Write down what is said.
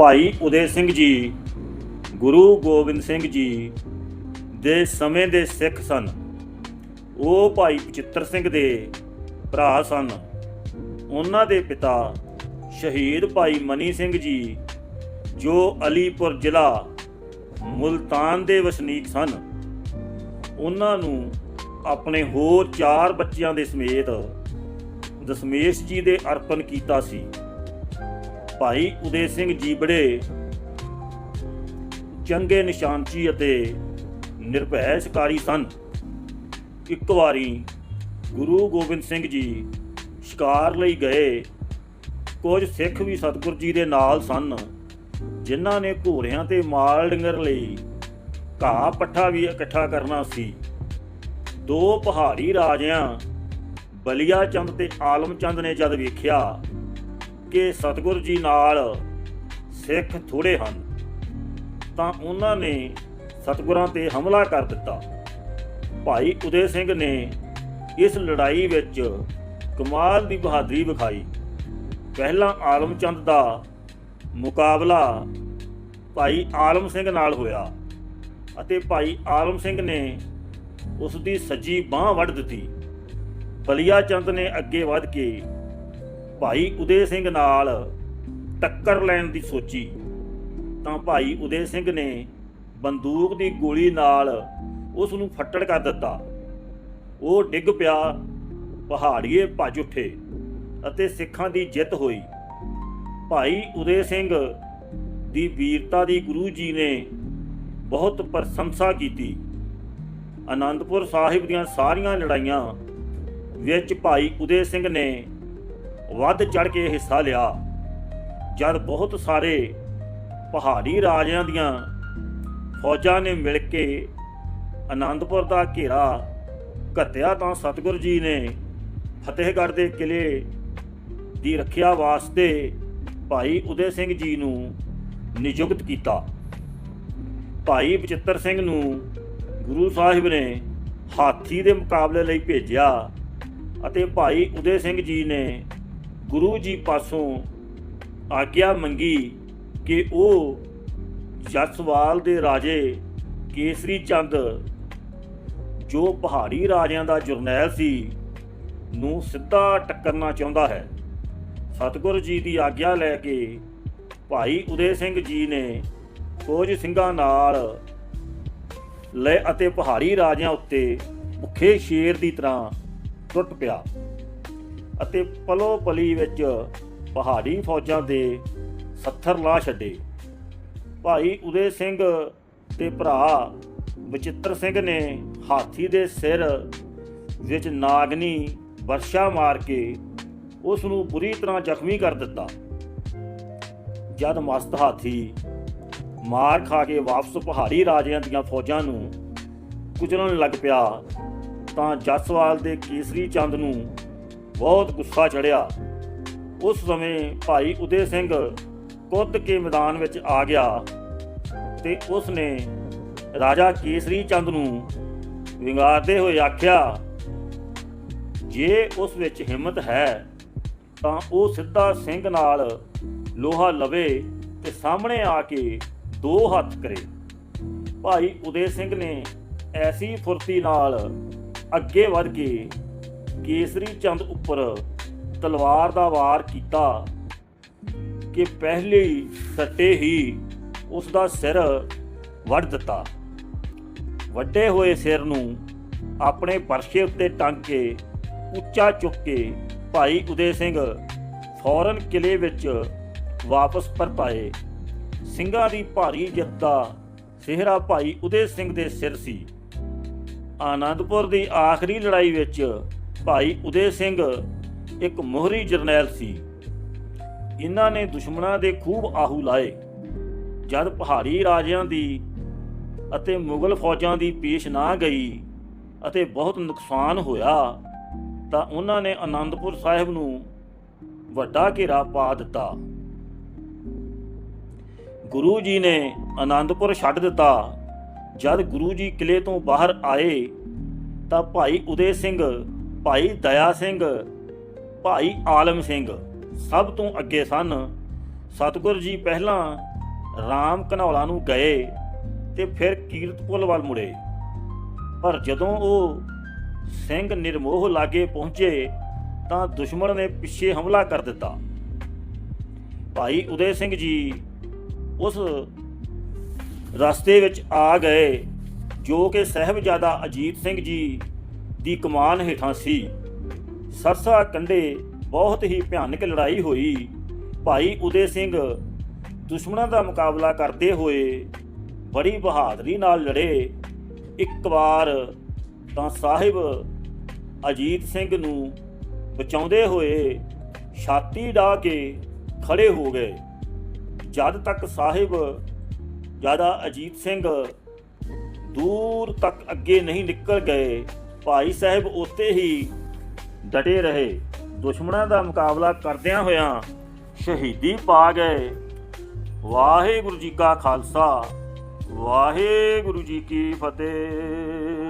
ਭਾਈ ਉਦੇ ਸਿੰਘ ਜੀ, ਗੁਰੂ ਗੋਬਿੰਦ ਸਿੰਘ ਜੀ ਦੇ ਸਮੇਂ ਦੇ ਸਿੱਖ ਸਨ। ਉਹ ਭਾਈ ਬਚਿੱਤਰ ਸਿੰਘ ਦੇ ਭਰਾ ਸਨ। ਉਹਨਾਂ ਦੇ ਪਿਤਾ ਸ਼ਹੀਦ ਭਾਈ ਮਨੀ ਸਿੰਘ ਜੀ, ਜੋ ਅਲੀਪੁਰ ਜ਼ਿਲ੍ਹਾ ਮੁਲਤਾਨ ਦੇ ਵਸਨੀਕ ਸਨ। ਉਹਨਾਂ ਨੂੰ ਆਪਣੇ ਹੋਰ ਚਾਰ ਬੱਚਿਆਂ ਦੇ ਸਮੇਤ ਦਸ਼ਮੇਸ਼ ਜੀ ਦੇ ਅਰਪਣ ਕੀਤਾ ਸੀ। ਭਾਈ ਉਦੇ ਸਿੰਘ ਜੀਬੜੇ ਚੰਗੇ ਨਿਸ਼ਾਨਚੀ ਅਤੇ ਨਿਰਭੈ ਸ਼ਿਕਾਰੀ ਸਨ। ਇੱਕ ਵਾਰੀ ਗੁਰੂ ਗੋਬਿੰਦ ਸਿੰਘ ਜੀ ਸ਼ਿਕਾਰ ਲਈ ਗਏ। ਕੁਝ ਸਿੱਖ ਵੀ ਸਤਿਗੁਰ ਜੀ ਦੇ ਨਾਲ ਸਨ, ਜਿਨ੍ਹਾਂ ਨੇ ਘੋੜਿਆਂ ਤੇ ਮਾਲ ਡੰਗਰ ਲਈ ਘਾਹ ਪੱਠਾ ਵੀ ਇਕੱਠਾ ਕਰਨਾ ਸੀ। ਦੋ ਪਹਾੜੀ ਰਾਜਿਆਂ ਬਲੀਆ ਚੰਦ ਤੇ ਆਲਮ ਚੰਦ ਨੇ ਜਦ ਵੇਖਿਆ ਕਿ ਸਤਿਗੁਰ ਜੀ ਨਾਲ ਸਿੱਖ ਥੋੜੇ ਹਨ, ਤਾਂ ਉਹਨਾਂ ਨੇ ਸਤਿਗੁਰਾਂ ਤੇ ਹਮਲਾ ਕਰ ਦਿੱਤਾ। ਭਾਈ ਉਦੇ ਸਿੰਘ ਨੇ ਇਸ ਲੜਾਈ ਵਿੱਚ ਕਮਾਲ ਦੀ ਬਹਾਦਰੀ ਵਿਖਾਈ। ਪਹਿਲਾਂ ਆਲਮ ਚੰਦ ਦਾ ਮੁਕਾਬਲਾ ਭਾਈ ਆਲਮ ਸਿੰਘ ਨਾਲ ਹੋਇਆ ਅਤੇ ਭਾਈ ਆਲਮ ਸਿੰਘ ਨੇ ਉਸ ਦੀ ਸੱਜੀ ਬਾਹ ਵੱਢ ਦਿੱਤੀ। ਬਲੀਆ ਚੰਦ ਨੇ ਅੱਗੇ ਵੱਧ ਕੇ ਭਾਈ ਉਦੇ ਸਿੰਘ ਨਾਲ ਟੱਕਰ ਲੈਣ ਦੀ ਸੋਚੀ, ਤਾਂ ਭਾਈ ਉਦੇ ਸਿੰਘ ਨੇ ਬੰਦੂਕ ਦੀ ਗੋਲੀ ਨਾਲ ਉਸ ਨੂੰ ਫੱਟੜ ਕਰ ਦਿੱਤਾ। ਉਹ ਡਿੱਗ ਪਿਆ, ਪਹਾੜੀਏ ਭੱਜ ਉੱਠੇ ਅਤੇ ਸਿੱਖਾਂ ਦੀ ਜਿੱਤ ਹੋਈ। ਭਾਈ ਉਦੇ ਸਿੰਘ ਦੀ ਵੀਰਤਾ ਦੀ ਗੁਰੂ ਜੀ ਨੇ ਬਹੁਤ ਪ੍ਰਸ਼ੰਸਾ ਕੀਤੀ। ਆਨੰਦਪੁਰ ਸਾਹਿਬ ਦੀਆਂ ਸਾਰੀਆਂ ਲੜਾਈਆਂ ਵਿੱਚ ਭਾਈ ਉਦੇ ਸਿੰਘ ਨੇ ਵੱਧ ਚੜ ਕੇ ਹਿੱਸਾ ਲਿਆ। ਜਦ ਬਹੁਤ ਸਾਰੇ ਪਹਾੜੀ ਰਾਜਿਆਂ ਦੀਆਂ ਫੌਜਾਂ ਨੇ ਮਿਲ ਕੇ ਆਨੰਦਪੁਰ ਦਾ ਘੇਰਾ ਘੱਤਿਆ ਤਾਂ ਸਤਿਗੁਰ ਜੀ ਨੇ ਫਤਿਹਗੜ੍ਹ ਦੇ ਕਿਲੇ ਦੀ ਰੱਖਿਆ ਵਾਸਤੇ ਭਾਈ ਉਦੇ ਸਿੰਘ ਜੀ ਨੂੰ ਨਿਯੁਕਤ ਕੀਤਾ। ਭਾਈ ਬਚਿੱਤਰ ਸਿੰਘ ਨੂੰ ਗੁਰੂ ਸਾਹਿਬ ਨੇ ਹਾਥੀ ਦੇ ਮੁਕਾਬਲੇ ਲਈ ਭੇਜਿਆ ਅਤੇ ਭਾਈ ਉਦੇ ਸਿੰਘ ਜੀ ਨੇ ਗੁਰੂ ਜੀ ਪਾਸੋਂ ਆਗਿਆ ਮੰਗੀ ਕਿ ਉਹ ਜਸਵਾਲ ਦੇ ਰਾਜੇ ਕੇਸਰੀ ਚੰਦ, ਜੋ ਪਹਾੜੀ ਰਾਜਿਆਂ ਦਾ ਜਰਨੈਲ ਸੀ, ਨੂੰ ਸਿੱਧਾ ਟੱਕਰਨਾ ਚਾਹੁੰਦਾ ਹੈ। ਸਤਿਗੁਰੂ ਜੀ ਦੀ ਆਗਿਆ ਲੈ ਕੇ ਭਾਈ ਉਦੇ ਸਿੰਘ ਜੀ ਨੇ ਕੁਝ ਸਿੰਘਾਂ ਨਾਲ ਲੈ ਅਤੇ ਪਹਾੜੀ ਰਾਜਿਆਂ ਉੱਤੇ ਭੁੱਖੇ ਸ਼ੇਰ ਦੀ ਤਰ੍ਹਾਂ ਟੁੱਟ ਪਿਆ। ਅਤੇ ਪਲੋ ਪਲੀ ਵਿੱਚ ਪਹਾੜੀ ਫੌਜਾਂ ਦੇ ਸੱਥਰ ਲਾ ਛੱਡੇ। ਭਾਈ ਉਦੇ ਸਿੰਘ ਤੇ ਭਰਾ ਬਚਿੱਤਰ ਸਿੰਘ ਨੇ ਹਾਥੀ ਦੇ ਸਿਰ ਵਿੱਚ ਨਾਗਨੀ ਵਰਸ਼ਾ ਮਾਰ ਕੇ ਉਸ ਨੂੰ ਬੁਰੀ ਤਰ੍ਹਾਂ ਜ਼ਖਮੀ ਕਰ ਦਿੱਤਾ। ਜਦ ਮਸਤ ਹਾਥੀ ਮਾਰ ਖਾ ਕੇ ਵਾਪਸ ਪਹਾੜੀ ਰਾਜਿਆਂ ਦੀਆਂ ਫੌਜਾਂ ਨੂੰ ਕੁਚਲਣ ਲੱਗ ਪਿਆ, ਤਾਂ ਜਸਵਾਲ ਦੇ ਕੇਸਰੀ ਚੰਦ ਨੂੰ ਬਹੁਤ ਗੁੱਸਾ ਚੜਿਆ। ਉਸ ਸਮੇਂ ਭਾਈ ਉਦੇ ਸਿੰਘ ਕੁੱਦ ਕੇ ਮੈਦਾਨ ਵਿੱਚ ਆ ਗਿਆ ਤੇ ਉਸ ਨੇ ਰਾਜਾ ਕੇਸਰੀ ਚੰਦ ਨੂੰ ਵਿੰਗਾਰਦੇ ਹੋਏ ਆਖਿਆ, ਜੇ ਉਸ ਵਿੱਚ ਹਿੰਮਤ ਹੈ, ਤਾਂ ਉਹ ਸਿੱਧਾ ਸਿੰਘ ਨਾਲ ਲੋਹਾ ਲਵੇ ਤੇ ਸਾਹਮਣੇ ਆ ਕੇ ਦੋ ਹੱਥ ਕਰੇ। ਭਾਈ ਉਦੇ ਸਿੰਘ ਨੇ ਐਸੀ ਫੁਰਤੀ ਨਾਲ ਅੱਗੇ ਵਧ ਕੇ ਕੇਸਰੀ ਚੰਦ ਉੱਪਰ ਤਲਵਾਰ ਦਾ ਵਾਰ ਕੀਤਾ ਕਿ ਪਹਿਲੇ ਸੱਟੇ ਹੀ ਉਸ ਦਾ ਸਿਰ ਵੱਢ ਦਿੱਤਾ। ਵੱਡੇ ਹੋਏ ਸਿਰ ਨੂੰ ਆਪਣੇ ਪਰਸ਼ੇ ਉੱਤੇ ਟੰਗ ਕੇ ਉੱਚਾ ਚੁੱਕ ਕੇ ਭਾਈ ਉਦੇ ਸਿੰਘ ਫੌਰਨ ਕਿਲੇ ਵਿੱਚ ਵਾਪਸ ਪਰਤਾਏ। ਸਿੰਘਾਂ ਦੀ ਭਾਰੀ ਜਿੱਤ ਦਾ ਸਿਹਰਾ ਭਾਈ ਉਦੇ ਸਿੰਘ ਦੇ ਸਿਰ ਸੀ। ਆਨੰਦਪੁਰ ਦੀ ਆਖਰੀ ਲੜਾਈ ਵਿੱਚ ਭਾਈ ਉਦੇ ਸਿੰਘ ਇੱਕ ਮੋਹਰੀ ਜਰਨੈਲ ਸੀ। ਇਹਨਾਂ ਨੇ ਦੁਸ਼ਮਣਾਂ ਦੇ ਖੂਬ ਆਹੂ ਲਾਏ। ਜਦ ਪਹਾੜੀ ਰਾਜਿਆਂ ਦੀ ਅਤੇ ਮੁਗਲ ਫੌਜਾਂ ਦੀ ਪੇਸ਼ ਨਾ ਗਈ ਅਤੇ ਬਹੁਤ ਨੁਕਸਾਨ ਹੋਇਆ, ਤਾਂ ਉਹਨਾਂ ਨੇ ਆਨੰਦਪੁਰ ਸਾਹਿਬ ਨੂੰ ਵੱਡਾ ਘੇਰਾ ਪਾ ਦਿੱਤਾ। ਗੁਰੂ ਜੀ ਨੇ ਆਨੰਦਪੁਰ ਛੱਡ ਦਿੱਤਾ। ਜਦ ਗੁਰੂ ਜੀ ਕਿਲੇ ਤੋਂ ਬਾਹਰ ਆਏ, ਤਾਂ ਭਾਈ ਉਦੇ ਸਿੰਘ ਭਾਈ ਦਇਆ ਸਿੰਘ, ਭਾਈ ਆਲਮ ਸਿੰਘ, ਸਭ ਤੋਂ ਅੱਗੇ ਸਨ। ਸਤਿਗੁਰ ਜੀ ਪਹਿਲਾਂ ਰਾਮ ਘਨੌਲਾ ਨੂੰ ਗਏ ਤੇ ਫਿਰ ਕੀਰਤਪੁਰ ਵੱਲ ਮੁੜੇ। ਪਰ ਜਦੋਂ ਉਹ ਸਿੰਘ ਨਿਰਮੋਹ ਲਾਗੇ ਪਹੁੰਚੇ ਤਾਂ ਦੁਸ਼ਮਣ ਨੇ ਪਿੱਛੇ ਹਮਲਾ ਕਰ ਦਿੱਤਾ। ਭਾਈ ਉਦੇ ਸਿੰਘ ਜੀ ਉਸ ਰਸਤੇ ਵਿੱਚ ਆ ਗਏ, ਜੋ ਕਿ ਸਹਿਬਜ਼ਾਦਾ ਅਜੀਤ ਸਿੰਘ ਜੀ ਦੀ ਕਮਾਨ ਹੇਠਾਂ ਸੀ। ਸਰਸਾ ਕੰਡੇ ਬਹੁਤ ਹੀ ਭਿਆਨਕ ਲੜਾਈ ਹੋਈ। ਭਾਈ ਉਦੇ ਸਿੰਘ ਦੁਸ਼ਮਣਾਂ ਦਾ ਮੁਕਾਬਲਾ ਕਰਦੇ ਹੋਏ ਬੜੀ ਬਹਾਦਰੀ ਨਾਲ ਲੜੇ। ਇੱਕ ਵਾਰ ਤਾਂ ਸਾਹਿਬ ਅਜੀਤ ਸਿੰਘ ਨੂੰ ਬਚਾਉਂਦੇ ਹੋਏ ਛਾਤੀ ਢਾ ਕੇ ਖੜੇ ਹੋ ਗਏ। ਜਦ ਤੱਕ ਸਾਹਿਬ ਜ਼ਿਆਦਾ ਅਜੀਤ ਸਿੰਘ ਦੂਰ ਤੱਕ ਅੱਗੇ ਨਹੀਂ ਨਿਕਲ ਗਏ ਭਾਈ ਸਾਹਿਬ ਉੱਤੇ ਹੀ ਡਟੇ ਰਹੇ। ਦੁਸ਼ਮਣਾਂ ਦਾ ਮੁਕਾਬਲਾ ਕਰਦਿਆਂ ਹੋਇਆਂ ਸ਼ਹੀਦੀ ਪਾ ਗਏ। ਵਾਹਿਗੁਰੂ ਜੀ ਕਾ ਖਾਲਸਾ, ਵਾਹਿਗੁਰੂ ਜੀ ਕੀ ਫਤਿਹ।